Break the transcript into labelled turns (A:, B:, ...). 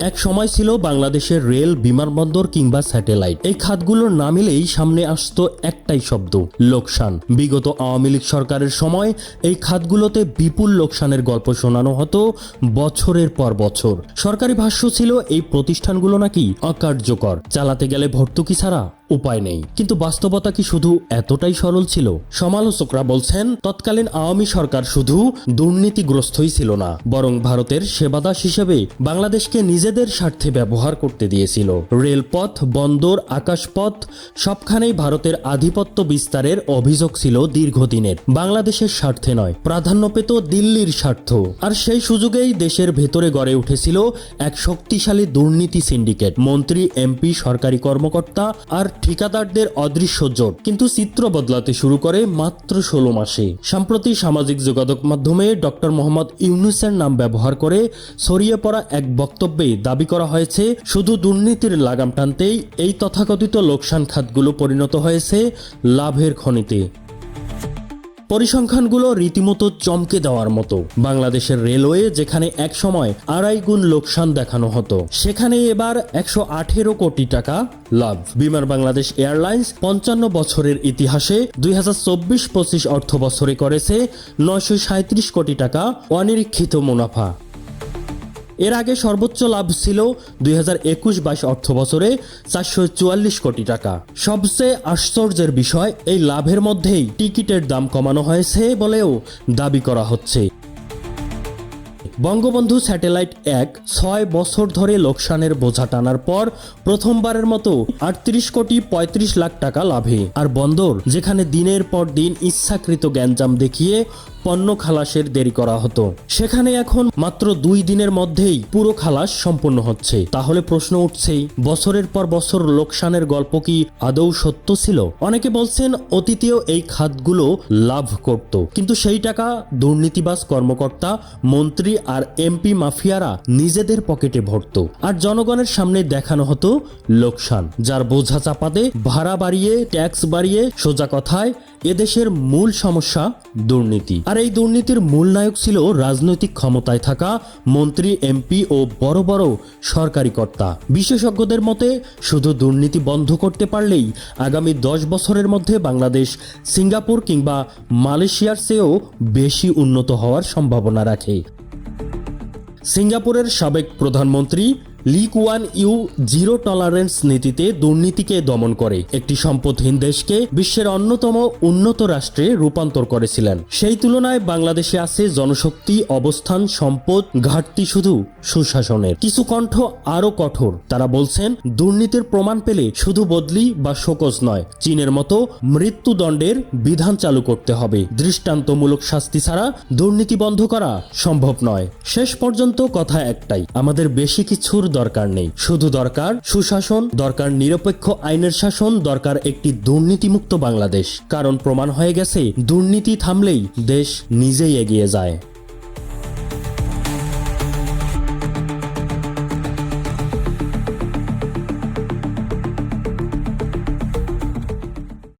A: এক সময় ছিল বাংলাদেশের রেল, বিমানবন্দর কিংবা স্যাটেলাইট। এই খাতগুলোর না মিলেই সামনে আসতো একটাই শব্দ, লোকসান। বিগত আওয়ামী লীগ সরকারের সময় এই খাতগুলোতে বিপুল লোকসানের গল্প শোনানো হতো বছরের পর বছর। সরকারি ভাষ্য ছিল, এই প্রতিষ্ঠানগুলো নাকি অকার্যকর। চালাতে গেলে ভর্তুকি ছাড়া উপায় নেই। কিন্তু বাস্তবতা কি শুধু এতটাই সরল ছিল? সমালোচকরা বলছেন, তৎকালীন আওয়ামী সরকার শুধু দুর্নীতিগ্রস্তই ছিল না, বরং ভারতের সেবাদাস হিসেবে বাংলাদেশকে নিজেদের স্বার্থে ব্যবহার করতে দিয়েছিল। রেলপথ, বন্দর, আকাশপথ, সবখানেই ভারতের আধিপত্য বিস্তারের অভিযোগ ছিল দীর্ঘদিনের। বাংলাদেশের স্বার্থে নয়, প্রাধান্য পেত দিল্লির স্বার্থ। আর সেই সুযোগেই দেশের ভেতরে গড়ে উঠেছিল এক শক্তিশালী দুর্নীতি সিন্ডিকেট। মন্ত্রী, এমপি, সরকারি কর্মকর্তা আর ঠিকাদারদের অদৃশ্য জোট, কিন্তু চিত্র বদলাতে শুরু করে মাত্র ষোলো মাসে। সম্প্রতি সামাজিক যোগাযোগ মাধ্যমে ডক্টর মোহাম্মদ ইউনুসের নাম ব্যবহার করে ছড়িয়ে পড়া এক বক্তব্যে দাবি করা হয়েছে, শুধু দুর্নীতির লাগাম টানতেই এই তথাকথিত লোকসান খাতগুলো পরিণত হয়েছে লাভের খনিতে। পরিসংখ্যানগুলো রীতিমতো চমকে দেওয়ার মতো। বাংলাদেশের রেলওয়ে যেখানে এক সময় আড়াই গুণ লোকসান দেখানো হতো, সেখানে এবার একশো আঠেরো কোটি টাকা লাভ। বিমান বাংলাদেশ এয়ারলাইন্স পঞ্চান্ন বছরের ইতিহাসে দুই হাজার চব্বিশ পঁচিশ অর্থ বছরে করেছে নয়শো কোটি টাকা অনিরীক্ষিত মুনাফা। এর আগে সর্বোচ্চ লাভ ছিল দুই হাজার একুশ বাইশ অর্থ বছরে চারশো চুয়াল্লিশ কোটি টাকা। সবচেয়ে আশ্চর্যের বিষয়, এই লাভের মধ্যেই টিকিটের দাম কমানো হয়েছে বলেও দাবি করা হচ্ছে। বঙ্গবন্ধু স্যাটেলাইট এক ছয় বছর ধরে লোকসানের বোঝা টানার পর প্রথমবারের মতো আটত্রিশ কোটি পঁয়ত্রিশ লাখ টাকা লাভে। আর বন্দর, যেখানে দিনের পর দিন ইচ্ছাকৃত গ্যাঞ্জাম দেখিয়ে পণ্য খালাসের দেরি করা হতো। সেখানে এখন মাত্র দুই দিনের মধ্যেই পুরো খালাস সম্পন্ন হচ্ছে। তাহলে প্রশ্ন উঠছেই, বছরের পর বছর লোকসানের গল্প কি আদৌ সত্য ছিল? অনেকে বলছেন অতীতেও এই খাতগুলো লাভ করত। কিন্তু সেই টাকা দুর্নীতিবাজ কর্মকর্তা, মন্ত্রী আর এমপি মাফিয়ারা নিজেদের পকেটে ভরত। আর জনগণের সামনে দেখানো হতো লোকসান, যার বোঝা চাপাতে, ভাড়া বাড়িয়ে, ট্যাক্স বাড়িয়ে, সোজা কথায়, এদেশের মূল সমস্যা দুর্নীতি। আর এই দুর্নীতির মূল নায়ক ছিল রাজনৈতিক ক্ষমতায় থাকা মন্ত্রী এমপি ও বড় বড় সরকারি কর্তা। বিশেষজ্ঞদের মতে, শুধু দুর্নীতি বন্ধ করতে পারলেই আগামী দশ বছরের মধ্যে বাংলাদেশ সিঙ্গাপুর কিংবা মালয়েশিয়ার চেয়েও বেশি উন্নত হওয়ার সম্ভাবনা রাখে। সিঙ্গাপুরের সাবেক প্রধানমন্ত্রী Lee Kuan Yew zero tolerance নীতিতে দুর্নীতিকে দমন করে। একটি সম্পদহীন দেশকে বিশ্বের অন্যতম উন্নত রাষ্ট্রে রূপান্তর করেছিলেন। সেই তুলনায় বাংলাদেশে আছে জনশক্তি, অবস্থান, সম্পদ, ঘাটতি শুধু সুশাসনের। কিছু কণ্ঠ আরও কঠোর। তারা বলছেন, দুর্নীতির প্রমাণ পেলে শুধু বদলি বা শোকজ নয়, চীনের মতো মৃত্যুদণ্ডের বিধান চালু করতে হবে। দৃষ্টান্তমূলক শাস্তি ছাড়া দুর্নীতি বন্ধ করা সম্ভব নয়। শেষ পর্যন্ত কথা একটাই, আমাদের বেশি কিছুর দরকার নেই। শুধু দরকার সুশাসন, দরকার নিরপেক্ষ আইনের শাসন, দরকার একটি দুর্নীতিমুক্ত বাংলাদেশ। কারণ প্রমাণ হয়ে গেছে, দুর্নীতি থামলেই দেশ নিজেই এগিয়ে যায়।